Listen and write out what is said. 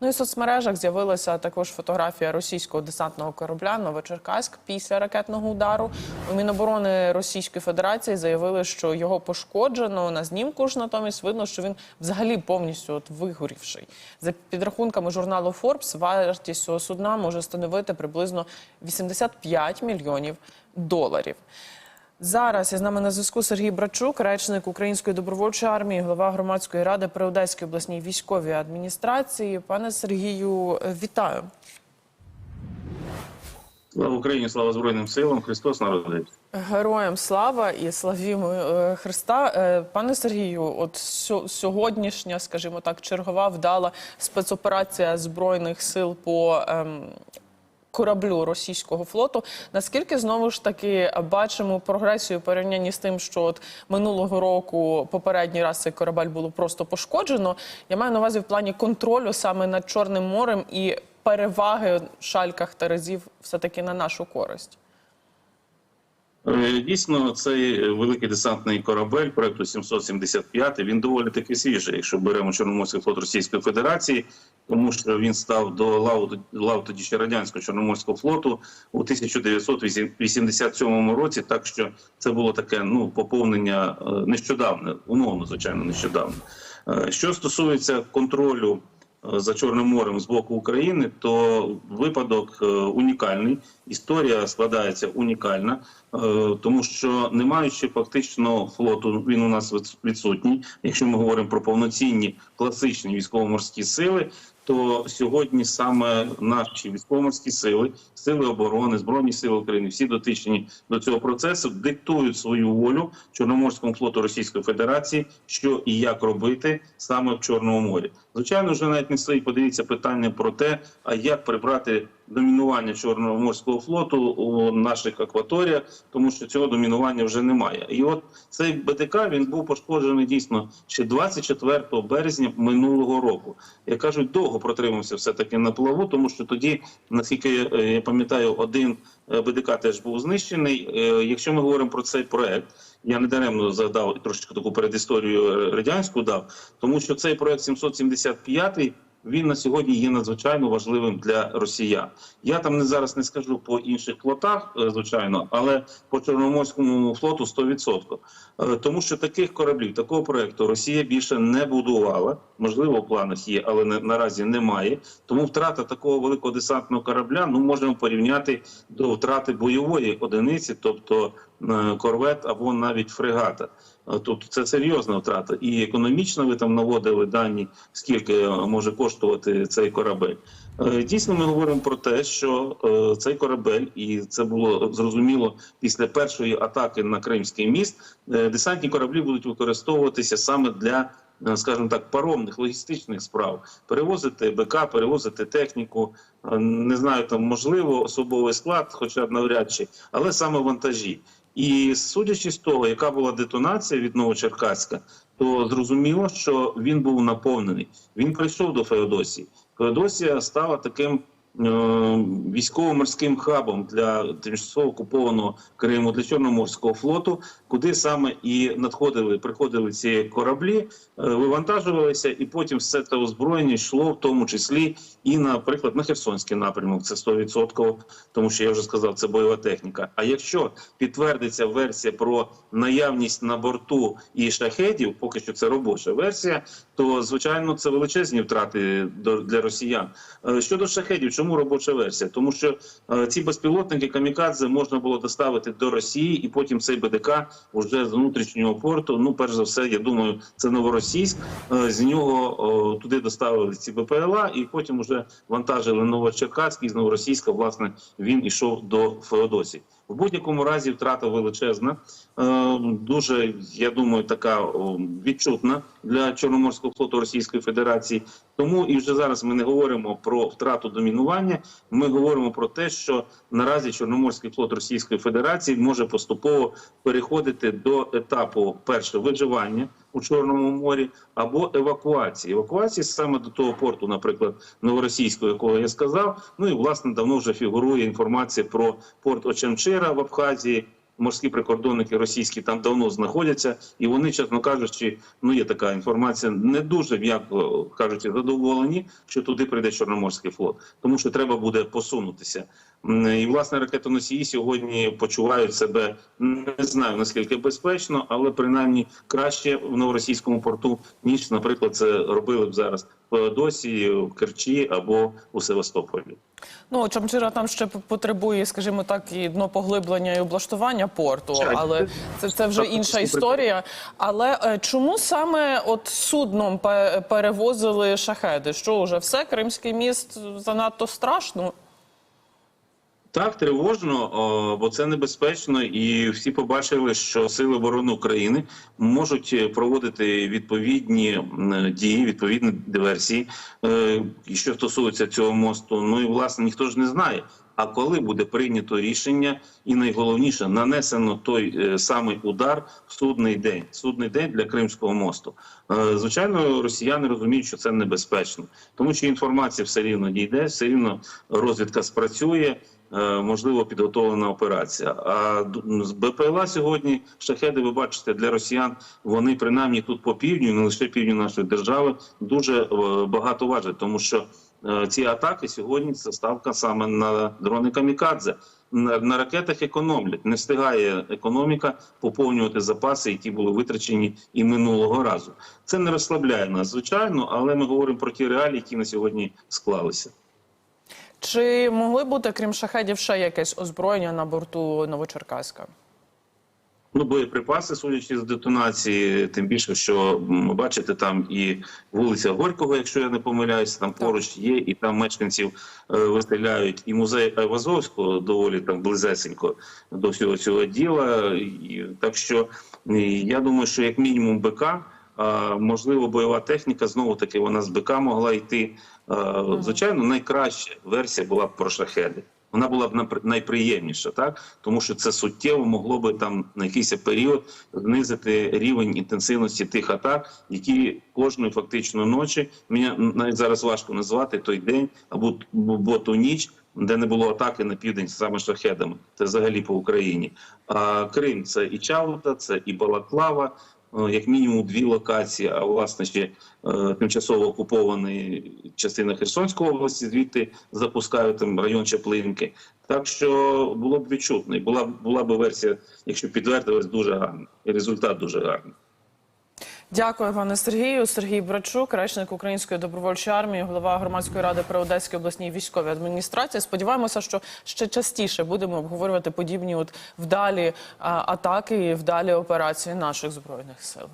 Ну і в соцмережах з'явилася також фотографія російського десантного корабля Новочеркаськ після ракетного удару. У Міноборони Російської Федерації заявили, що його пошкоджено. На знімку ж натомість видно, що він взагалі повністю от вигорівший. За підрахунками журналу Forbes, вартість цього судна може становити приблизно 85 мільйонів доларів. Зараз із нами на зв'язку Сергій Брачук, речник Української добровольчої армії, голова громадської ради при Одеській обласній військовій адміністрації. Пане Сергію, е, вітаю. Слава Україні, слава Збройним силам, Христос народився. Героям слава і славімо е, Христа. Е, Пане Сергію, от сьогоднішня, скажімо так, чергова вдала спецоперація збройних сил по ем, кораблю російського флоту. Наскільки знову ж таки бачимо прогресію порівнянні з тим, що от минулого року попередній раз цей корабель було просто пошкоджено. Я маю на увазі в плані контролю саме над Чорним морем і переваги шальках та разів все таки на нашу користь. Е, Дійсно, цей великий десантний корабель проекту 775, він доволі таки свіжий, якщо беремо Чорноморський флот Російської Федерації, тому що він став до лав, лав тоді ще радянського Чорноморського флоту у 1987 році. Так що це було таке ну поповнення е, нещодавне, умовно, звичайно, нещодавно. Е, Що стосується контролю за Чорним морем з боку України, то випадок е, унікальний. Історія складається унікальна, е, тому що не маючи фактично флоту, він у нас відс- відсутній. Якщо ми говоримо про повноцінні класичні військово-морські сили, то сьогодні саме наші військово-морські сили, сили оборони, збройні сили України, всі дотичні до цього процесу диктують свою волю Чорноморському флоту Російської Федерації, що і як робити саме в Чорному морі. Звичайно, вже навіть не стоїть подивіться питання про те, а як прибрати домінування Чорноморського флоту у наших акваторіях, тому що цього домінування вже немає. І от цей БТК він був пошкоджений дійсно ще 24 березня минулого року. Я кажу, довго протримався все таки на плаву, тому що тоді, наскільки е, я пам'ятаю, один е, БДК теж був знищений. Е, Якщо ми говоримо про цей проект, я не даремно задав трошечки таку передісторію радянську дав, тому що цей проект 775 він на сьогодні є надзвичайно важливим для росіян. Я там не зараз не скажу по інших флотах, е, звичайно, але по чорноморському флоту 100%. Е, Тому що таких кораблів, такого проекту Росія більше не будувала. Можливо, в планах є, але не, наразі немає. Тому втрата такого великого десантного корабля ну можемо порівняти до втрати бойової одиниці, тобто корвет або навіть фрегата. Е, Тобто це серйозна втрата, і економічно ви там наводили дані, скільки е, може коштувати цей корабель. Е, Дійсно, ми говоримо про те, що е, цей корабель, і це було зрозуміло після першої атаки на Кримський міст. е, Десантні кораблі будуть використовуватися саме для, е, скажімо так, паромних логістичних справ, перевозити БК, перевозити техніку. е, Не знаю, там можливо особовий склад, хоча б навряд чи, але саме вантажі. І судячи з того, яка була детонація від Новочеркаська, то зрозуміло, що він був наповнений. Він прийшов до Феодосії. Феодосія стала таким військово-морським хабом для тимчасово окупованого Криму для Чорноморського флоту, куди саме і надходили, приходили ці кораблі, е, вивантажувалися, і потім все це озброєння йшло, в тому числі і, наприклад, на Херсонський напрямок. Це 100%, тому що я вже сказав, це бойова техніка. А якщо підтвердиться версія про наявність на борту і шахедів, поки що це робоча версія, то звичайно це величезні втрати для росіян. Е, Щодо шахедів, чому робоча версія? Тому що е, ці безпілотники камікадзе можна було доставити до Росії, і потім цей БДК вже з внутрішнього порту. Ну, перш за все, я думаю, це новоросійськ. Е, З нього о, туди доставили ці БПЛА, і потім вже вантажили Новочеркаський з Новоросійська. Власне, він ішов до Феодосії. В будь-якому разі втрата величезна, е, дуже я думаю, така о, відчутна для Чорноморського флоту Російської Федерації. Тому і вже зараз ми не говоримо про втрату домінування. Ми говоримо про те, що наразі Чорноморський флот Російської Федерації може поступово переходити до етапу перше виживання у Чорному морі або евакуації. Евакуації саме до того порту, наприклад, новоросійського, якого я сказав. Ну і власне давно вже фігурує інформація про порт Очамчира в Абхазії. Морські прикордонники російські там давно знаходяться, і вони, чесно кажучи, ну є така інформація, не дуже м'яко кажучи, задоволені, що туди прийде Чорноморський флот, тому що треба буде посунутися. І власне ракетоносії сьогодні почувають себе не знаю наскільки безпечно, але принаймні краще в новоросійському порту, ніж, наприклад, це робили б зараз Досі, в Керчі або у Севастополі. Ну, Чамчира там ще потребує, скажімо так, і дно поглиблення і облаштування порту, але це, це вже інша історія. Але е, чому саме от судном перевозили шахеди? Що вже все? Кримський міст занадто страшно? Так, тривожно, бо це небезпечно, і всі побачили, що сили оборони України можуть е, проводити відповідні дії, відповідні диверсії, е, що стосується цього мосту. Ну і власне ніхто ж не знає. А коли буде прийнято рішення, і найголовніше нанесено той е, самий удар в судний день, судний день для Кримського мосту. Е, звичайно, росіяни розуміють, що це небезпечно, тому що інформація все рівно дійде, все рівно розвідка спрацює. е, Можливо, підготовлена операція. А БПЛА сьогодні шахеди, ви бачите, для росіян вони принаймні тут по півдню, не лише півдню нашої держави, дуже багато важать, тому що ці атаки сьогодні це ставка саме на дрони камікадзе. На, на ракетах економлять. Не встигає економіка поповнювати запаси, які були витрачені і минулого разу. Це не розслабляє нас, звичайно, але ми говоримо про ті реалії, які на сьогодні склалися. Чи могли бути, крім шахедів, ще якесь озброєння на борту Новочеркаська? Ну, боєприпаси, судячи з детонації, тим більше, що бачите, там і вулиця Горького, якщо я не помиляюся, там поруч є, і там мешканців е, виселяють, і музей Айвазовського доволі там близесенько до всього цього діла. І, так що е, я думаю, що як мінімум БК, можливо, бойова техніка знову таки вона з БК могла йти. А, Звичайно, найкраща версія була б про шахеди. Вона була б найприємніша, так тому що це суттєво могло би там на якийсь період знизити рівень інтенсивності тих атак, які кожної фактично ночі мені навіть зараз важко назвати той день або, або ту ніч, де не було атаки на південь саме шахедами. Це взагалі по Україні. А Крим це і Чаута, це і Балаклава. Е, Як мінімум дві локації, а власне ще е, тимчасово окуповані частина Херсонської області, звідти запускають там район Чаплинки. Так що було б відчутно, і була була б версія, якщо підтвердилась, дуже гарна, і результат дуже гарний. Дякую, пане Сергію. Сергій Брачук, речник Української добровольчої армії, голова громадської ради при Одеській обласній військовій адміністрації. Сподіваємося, що ще частіше будемо обговорювати подібні от вдалі атаки і вдалі операції наших збройних сил.